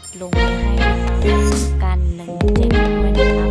ดลงให้นะกันหนึ่งเจ็ดด้วยนะคะ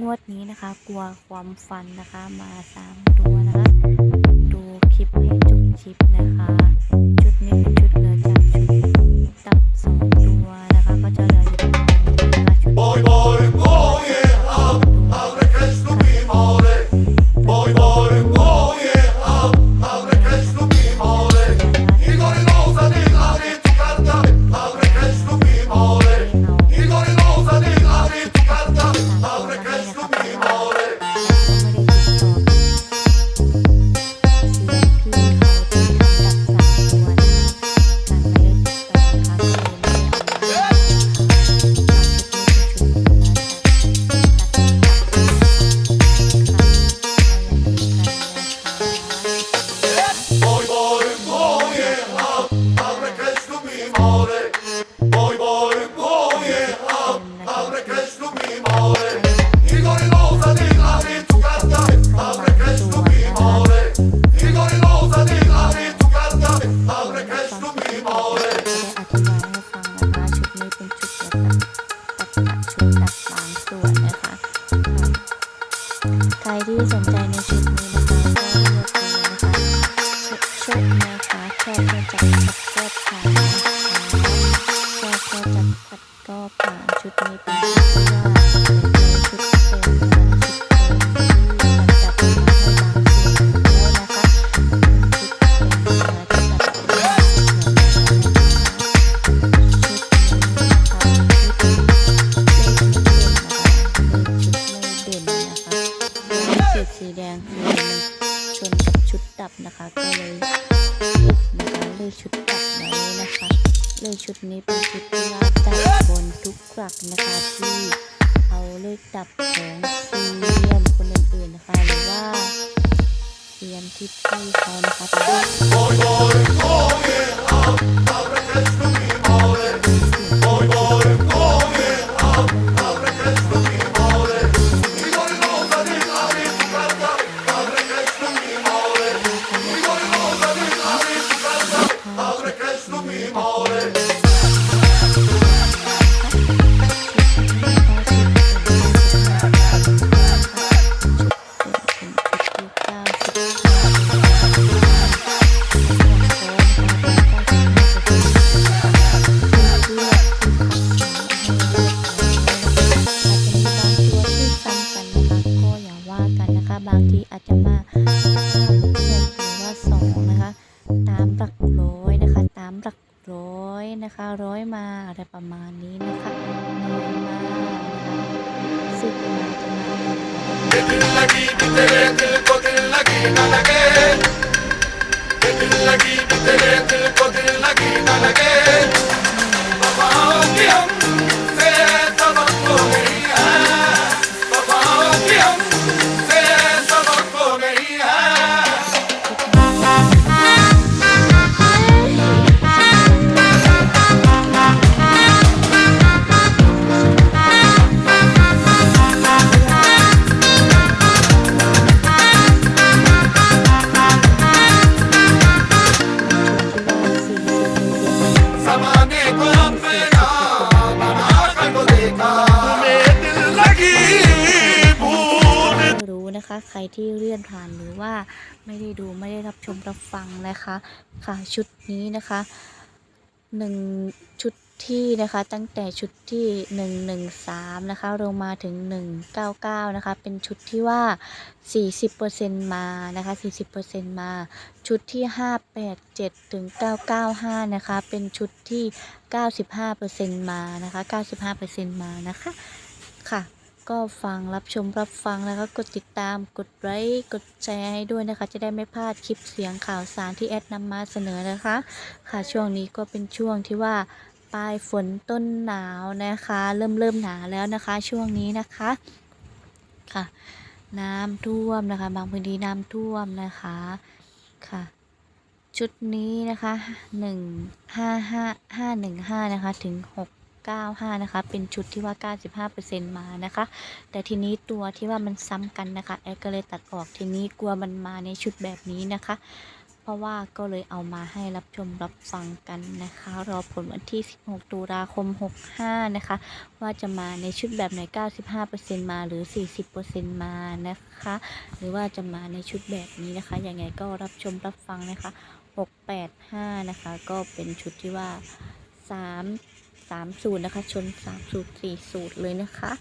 งวดนี้นะคะ กลัวความฟันนะคะมาสามตัวนะคะ ดูคลิปให้จบคลิปนะคะ ชุดนี้เป็นชุดเนื้อจากชุดตับสอง สีสีแดงคือมันชนกับชุดดับนะคะ ก็เลยนะคะเลขชุดดับไว้นะคะ เลขชุดนี้เป็นชุดที่ว่าจับบนทุกกลักนะคะที่เอาเลขดับของเซียนคนอื่นๆนะคะ หรือว่าเซียนที่พี่เขานะคะ ว่าสองนะคะตามหลักร้อยนะคะ ตามหลักร้อยนะคะ ร้อยมาอะไรประมาณนี้นะคะร้อยมานะคะสิบมาประมาณนี้ ที่เลื่อนผ่านหรือว่าไม่ได้ดูไม่ได้รับชมรับฟังนะคะค่ะชุดนี้นะคะหนึ่งชุดที่นะคะตั้งแต่ชุดที่หนึ่งหนึ่งสามนะคะลงมาถึงหนึ่งเก้าเก้านะคะ เป็นชุดที่ว่าสี่สิบเปอร์เซ็นมานะคะสี่สิบเปอร์เซ็นมา ชุดที่ห้าแปดเจ็ดถึงเก้าเก้าห้านะคะ เป็นชุดที่เก้าสิบห้าเปอร์เซ็นมานะคะเก้าสิบห้าเปอร์เซ็นมานะคะ ค่ะ ก็ฟังรับชมรับฟังแล้วก็กดติดตามกดไลค์กดแชร์ให้ด้วยนะคะ จะได้ไม่พลาดคลิปเสียงข่าวสารที่แอดนำมาเสนอนะคะ ค่ะช่วงนี้ก็เป็นช่วงที่ว่าปลายฝนต้นหนาวนะคะ เริ่มเริ่มหนาแล้วนะคะ ช่วงนี้นะคะค่ะ น้ำท่วมนะคะ บางพื้นที่น้ำท่วมนะคะค่ะชุดนี้นะคะหนึ่งห้าห้าห้าหนึ่งห้านะคะ ถึงหก 95 นะคะ เป็นชุดที่ว่า 95%มานะคะ แต่ทีนี้ตัวที่ว่ามันซ้ำกันนะคะ แอดก็เลยตัดออกทีนี้กลัวมันมาในชุดแบบนี้นะคะ เพราะว่าก็เลยเอามาให้รับชมรับฟังกันนะคะ รอผลวันที่ 16 ตุลาคม 65 นะคะ ว่าจะมาในชุดแบบไหน 95%มาหรือ 40%มานะคะ หรือว่าจะมาในชุดแบบนี้นะคะ ยังไงก็รับชมรับฟังนะคะ685 นะคะ ก็เป็นชุดที่ว่า 3 3สูตรนะคะ ชน3สูตร4สูตรเลยนะคะ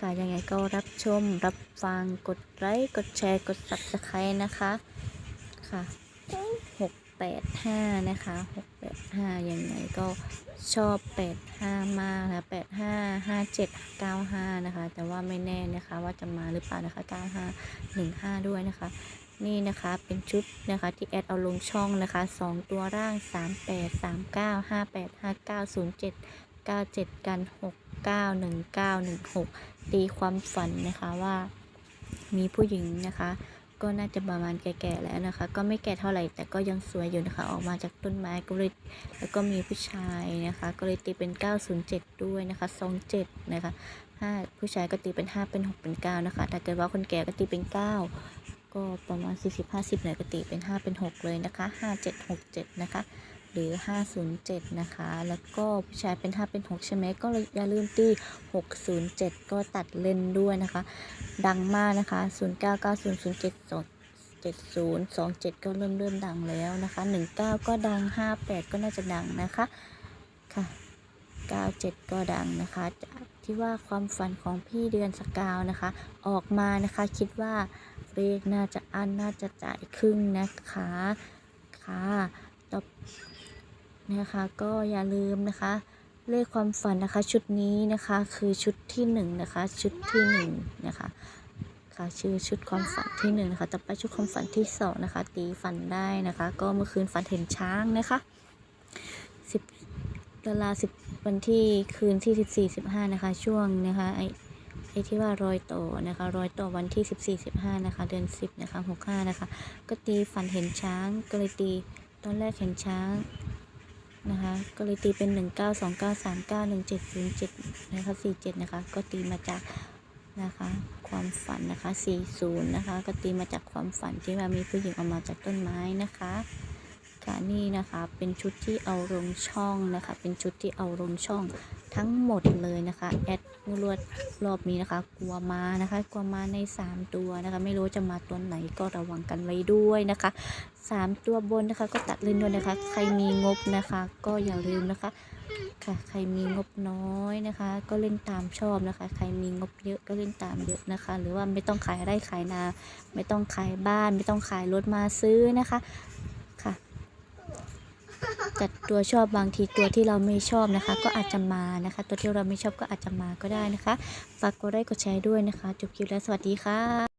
ค่ะยังไงก็รับชมรับฟังกดไลค์กดแชร์กด subscribe นะคะค่ะ685นะคะ685ยังไงก็ชอบ85มากนะ85 57 95นะคะ แต่ว่าไม่แน่นะคะว่าจะมาหรือเปล่านะคะ95 15ด้วยนะคะ นี่นะคะเป็นชุดนะคะที่แอดเอาลงช่องนะคะ 2 ตัวร่าง 38 39 58 59 07 97 กัน 69 19 16 ตีความฝันนะคะว่ามีผู้หญิงนะคะ ก็น่าจะประมาณแก่ๆแล้วนะคะ ก็ไม่แก่เท่าไหร่แต่ก็ยังสวยอยู่นะคะ ออกมาจากต้นไม้ก็เลยแล้วก็มีผู้ชายนะคะ ก็เลยตีเป็น 907 ด้วยนะคะ 27 นะคะ5ผู้ชายก็ตีเป็น 5 เป็น 6 เป็น 9 นะคะถ้าเกิดว่าคนแก่ก็ตีเป็น 9 ก็ประมาณ 40 50 หน่อยกตีเป็น 5 เป็น 6 เลยนะคะ 5767 นะคะ หรือ 507 นะคะ แล้วก็ผู้ชายเป็น 5 เป็น 6 ใช่ไหมก็อย่าลืมตี 607 ก็ตัดเล่นด้วยนะคะ ดังมากนะคะ 099007 7027 ก็เริ่มเริ่มดังแล้วนะคะ 19 ก็ดัง 58 ก็น่าจะดังนะคะ ค่ะ 97 ก็ดังนะคะจากที่ว่าความฝันของพี่เดือนสกาวนะคะ ออกมานะคะคิดว่า เลขน่าจะอันน่าจะจ่ายครึ่งนะคะค่ะต่อนะคะก็อย่าลืมนะคะ เลขความฝันนะคะชุดนี้นะคะคือชุดที่หนึ่งนะคะชุดที่หนึ่งนะคะค่ะชื่อชุดความฝันที่หนึ่งนะคะต่อไปชุดความฝันที่สองนะคะตีฝันได้นะคะ ก็เมื่อคืนฝันเห็นช้างนะคะสิบเวลาสิบวันที่คืนที่สิบสี่สิบห้านะคะช่วงนะคะไอไอที่ว่ารอยต่อนะคะ รอยต่อวันที่สิบสี่สิบห้านะคะ เดือนสิบนะคะหกห้านะคะ ก็ตีฝันเห็นช้างก็เลยตีตอนแรกเห็นช้างนะคะก็เลยตีเป็นหนึ่งเก้าสองเก้าสามเก้าหนึ่งเจ็ดศูนย์เจ็ดนะคะสี่เจ็ดนะคะ ก็ตีมาจากนะคะความฝันนะคะ40 นะคะ ก็ตีมาจากความฝันที่ว่ามีผู้หญิงออกมาจากต้นไม้นะคะ ค่ะนี่นะคะเป็นชุดที่เอาลงช่องนะคะ เป็นชุดที่เอาลงช่องทั้งหมดเลยนะคะแอดงูรวดรอบนี้นะคะ กลัวมานะคะกลัวมาใน 3 ตัวนะคะ ไม่รู้จะมาตัวไหนก็ระวังกันไว้ด้วยนะคะ 3 ตัวบนนะคะ ก็ตัดเล่นด้วยนะคะ ใครมีงบนะคะ ก็อย่าลืมนะคะค่ะใครมีงบน้อยนะคะ ก็เล่นตามชอบนะคะ ใครมีงบเยอะก็เล่นตามเยอะนะคะ หรือว่าไม่ต้องขายไร่ขายนา ไม่ต้องขายบ้าน ไม่ต้องขายรถมาซื้อนะคะ ค่ะจัดตัวชอบบางทีตัวที่เราไม่ชอบนะคะ ก็อาจจะมานะคะ ตัวที่เราไม่ชอบก็อาจจะมาก็ได้นะคะ ฝากกดไลค์กดแชร์ด้วยนะคะ จบคลิปแล้วสวัสดีค่ะ